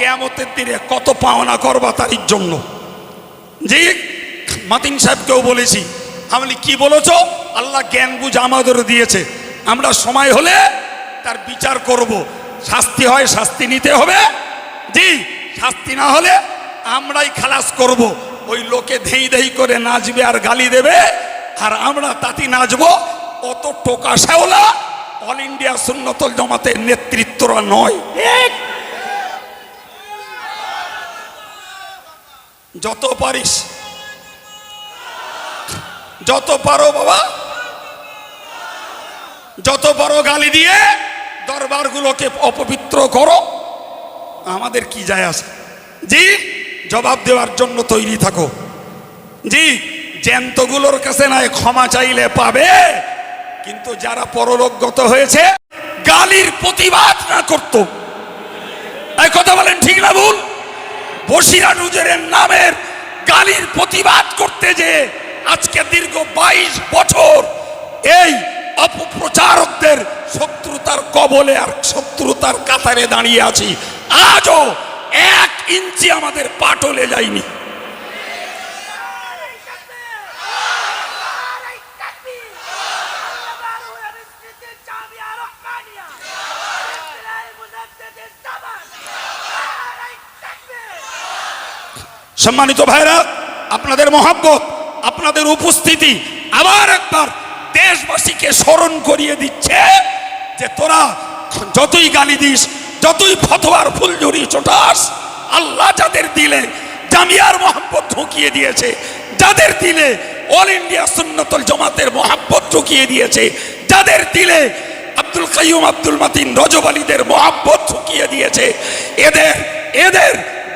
কেয়ামতের দিনে কত পাওনা করবা তারির জন্য। যে মাতিন সাহেবকেও বলেছি। আমি কি বলেছ? আল্লাহ জ্ঞান বুঝ আমাদের দিয়েছে। আমরা সময় হলে তার বিচার করব। শাস্তি হয়, শাস্তি নিতে হবে। জি, শাস্তি না হলে আমরাই খালাস করব। ওই লোকে ধেই ধেই করে নাচবে আর গালি দেবে। আর আমরা তাতি নাচবো। অত টোকা শ্যাওলা, অল ইন্ডিয়া সুন্নতল জমাতে নেতৃত্বরা নয়। যত পারিস। যত পারো বাবা। যত পারো গালি দিয়ে দরবারগুলোকে অপবিত্র করো। আমাদের কি যায় আসে জি, জবাব দেওয়ার জন্য তৈরি থাকো। জি, জ্যান্তগুলোর কাছে নয় ক্ষমা চাইলে পাবে। কিন্তু যারা পরলোকগত হয়েছে, গালির প্রতিবাদ না করত এই কথা বলেন ঠিক না ভুল বসিরা নুজেরের নামের গালির প্রতিবাদ করতে যে আজকে দীর্ঘ বাইশ বছর এই অপপ্রচারকদের শত্রুতার কবলে আর শত্রুতার কাতারে দাঁড়িয়ে আছি। আজও এক ইঞ্চি আমাদের পাটলে যায়নি। সম্মানিত ভাইরা, আপনাদের মহাব্বত, আপনাদের উপস্থিতি আবার একবার দেশবাসীকে স্মরণ করিয়ে দিচ্ছে যে তোরা যতই গালি দিস, যতই ফতোয়ার ফুলঝুরি চোটাস আল্লাহ যাদের দিলে জামিয়ার মোহাম্মত ঢুকিয়ে দিয়েছে, যাদের দিলে অল ইন্ডিয়া সুন্নতল জমাতের মোহাম্মত ঢুকিয়ে দিয়েছে, যাদের দিলে আব্দুল কাইয়ুম, আব্দুল মাতিন, রজব আলীদের মোহাম্মত ঢুকিয়ে দিয়েছে, এদের এদের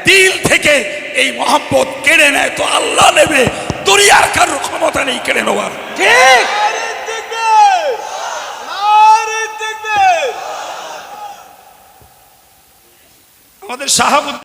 দিল থেকে এই মহাব্বত কেড়ে নেয় তো আল্লাহ নেবে। দুনিয়ার কারোর ক্ষমতা নেই কেড়ে নেওয়ার। ঠিক। আমাদের শাহাবুদ্দিন